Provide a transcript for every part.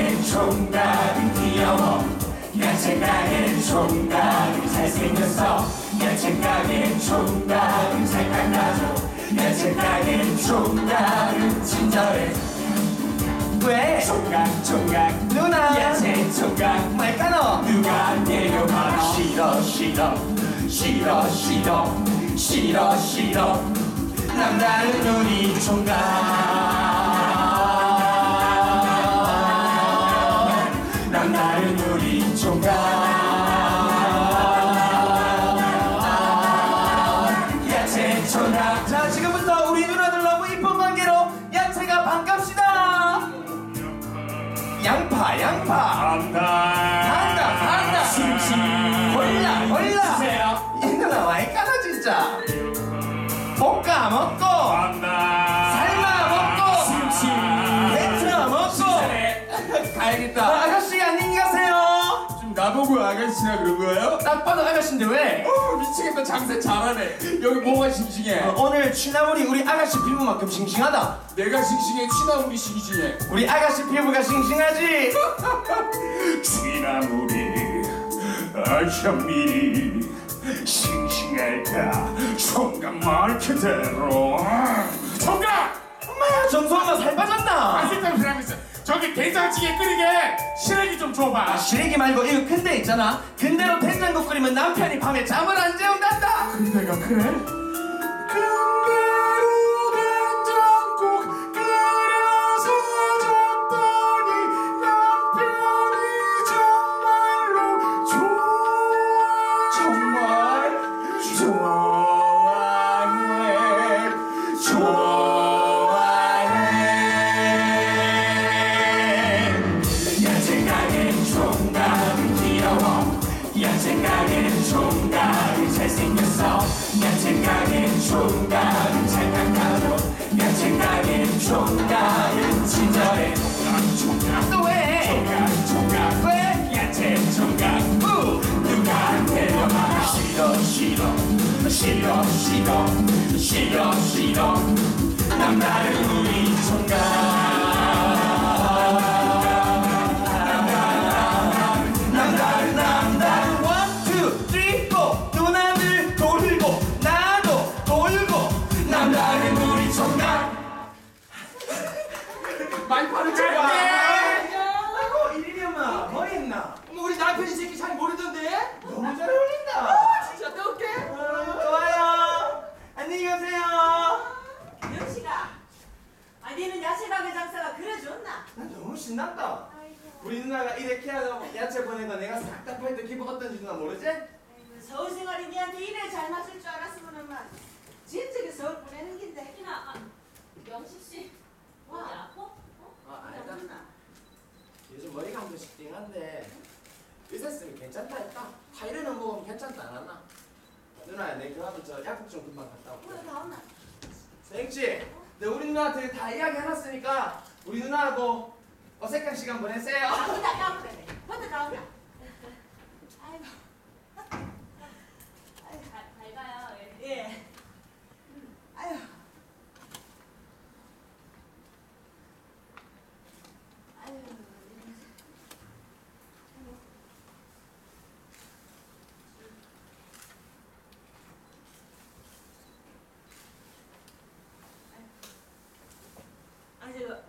생각엔 총각은 귀여워 내 생각엔 총각은 잘생겼어. 내 생각엔 총각은 생각나죠 내 생각엔 총각은 친절해. 왜? 총각 총각 누나. 야채 총각. 말까노 누가 내려봐. 싫어 싫어. 싫어 싫어. 싫어 싫어. 남다른 우리 총각 좀 나보고 아가씨라 그런 거예요? 딱 봐도 아가씨인데 왜? 어, 미치겠다. 장사 잘하네. 여기 뭐가 싱싱해? 어, 오늘 취나물이 우리 아가씨 피부만큼 싱싱하다. 내가 싱싱해. 취나물이 싱싱해. 우리 아가씨 피부가 싱싱하지? 취나물이 어쩜 이리 싱싱할까? 총각 말 그대로. 총각! 엄마야 정수 엄마 살 빠졌나? 아직도 그러고 있어 저기 된장찌개 끓이게. 시래기 좀 줘봐. 시래기 말고 이거 근대 있잖아. 근대로 된장국 끓이면 남편이 밤에 잠을 안 재운단다. 내가 그래? 싫어 싫어 싫어 싫어 남다른 우리 총각 니는 야채 가게 장사가 그래 좋나? 난 너무 신난다 우리 누나가 이렇게 하고 야채 보낸 거 내가 싹 다 팔 때 기분 어떤지 누나 모르지? 아이고, 서울 생활이 니한테 이래 잘 맞을 줄 알았으면만 진작에 서울 보내는 긴데. 희나, 아, 명식 씨, 와. 어디 아파? 어? 아나 누나. 요즘 머리가 한 번씩 띵한데 의사 쓰면 괜찮다 했다 타이레놀 먹으면 괜찮다 안 하나? 누나 내 그러면 저 약국 좀 금방 갔다 올게 오늘 다 온나? 생씨 네, 우리 누나한테 다 이야기 해놨으니까 우리 누나하고 어색한 시간 보내세요. 온나? 아이고. 잘, 잘 가요. 예. 예. 아유. 아유. 아니 저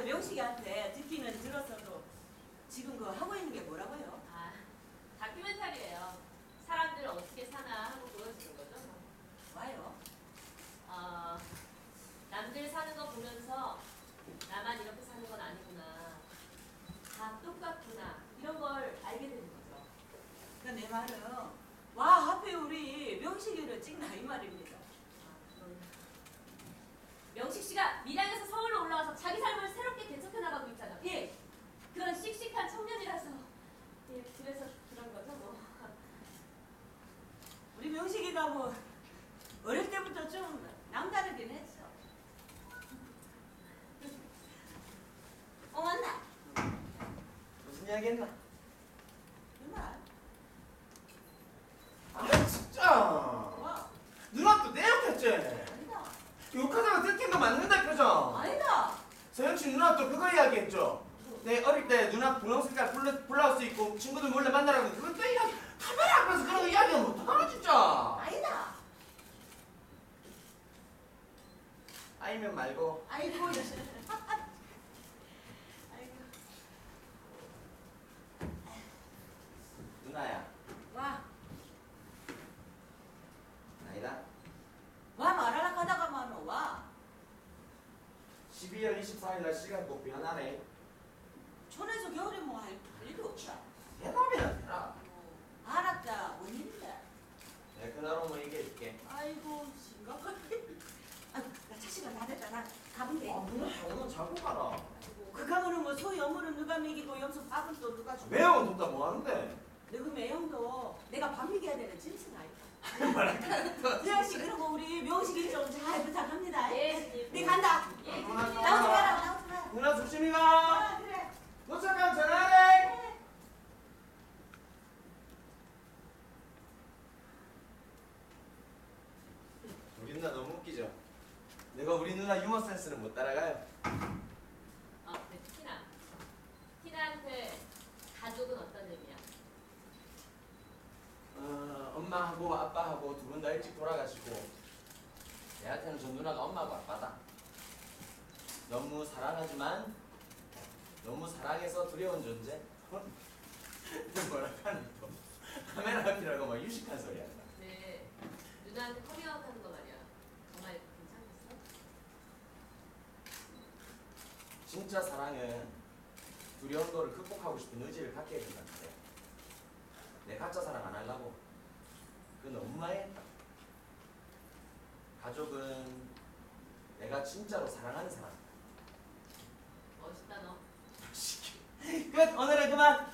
맞아 명식이한테 듣기는 들었어도 지금 그거 하고 있는 게 뭐라고요? 아, 다큐멘터리예요. 사람들 어떻게 사나 하고 보여주는 거죠. 뭐. 와요? 어, 남들 사는 거 보면서 나만 이렇게 사는 건 아니구나. 다 똑같구나. 이런 걸 알게 되는 거죠. 그러니까 내 말은 와 하필 우리 명식이를 찍나 이 말입니다. 아, 그건 명식 씨가 밀양에서 서울로 올라와서 자기 삶을 새롭게 개척해 나가고 있잖아. 예. 그런 씩씩한 청년이라서 예, 그래서 그런 거죠, 뭐. 우리 명식이가 뭐 어릴 때부터 좀 남다르긴 했어. 어 맞나? 그 말. 아 진짜 와 누나 또 내 욕했지? 아니다. 욕하다가 들킨 거 맞는다 표정 아니다. 서영 씨 누나 또 그거 이야기했죠? 내 어릴 때 누나 분홍 색깔 블루, 블라우스 입고 친구들 몰래 만나라고 또 이야기 카메라 앞에서 그런 거 이야기하면 어떡하나 진짜 아니다. 아니면 말고 아이고. 아이고. 누나야 와. 아니다 와 말하라 하다가만 와. 12월 24일 날 시간 꼭 변하네 촌에서 겨울에 뭐할 일도 없다. 대답이나 되라 알았다. 원인데. 내가 그날 오면 얘기해줄게 아이고 심각하게. 아이고 나차 시간 다 됐다. 나 가면 돼. 아 누나 오늘 자고 가라 그 가면은 뭐 소희 어머는 누가 먹이고 염소 밥은 또 누가 주고. 매형은 돈다 뭐하는데 너그 매형도 내가 밥 먹여야 되는 짐승 아이가. 지아씨 그리고 우리 명식이 좀잘 부탁합니다. 예, 네 간다. 예. 나오지 마라. 나오지 마라. 누나 조심히 가 아 그래. 도착하면 전화해 우리 누나 너무 웃기죠? 내가 우리 누나 유머 센스를 못 따라가요 어, 네, 티나. 티나한테 가족은 어떤 의미야? 어, 엄마하고 아빠하고 두 분 다 일찍 돌아가시고 얘한테는 전 누나가 엄마고 아빠다. 너무 사랑하지만 너무 사랑해서 두려운 존재. 뭐라 하는 또 카메라 앞이라고 막 유식한 소리 한다. 네. 누나한테 커밍아웃 하는 거 말이야. 정말 괜찮겠어? 진짜 사랑은 두려운 거를 극복하고 싶은 의지를 갖게 해준다는데 내 가짜 사랑 안 하려고 그건 했다. 가족은 내가 진짜로 사랑하는 사람. 멋있다 너. 끝! 오늘은 그만!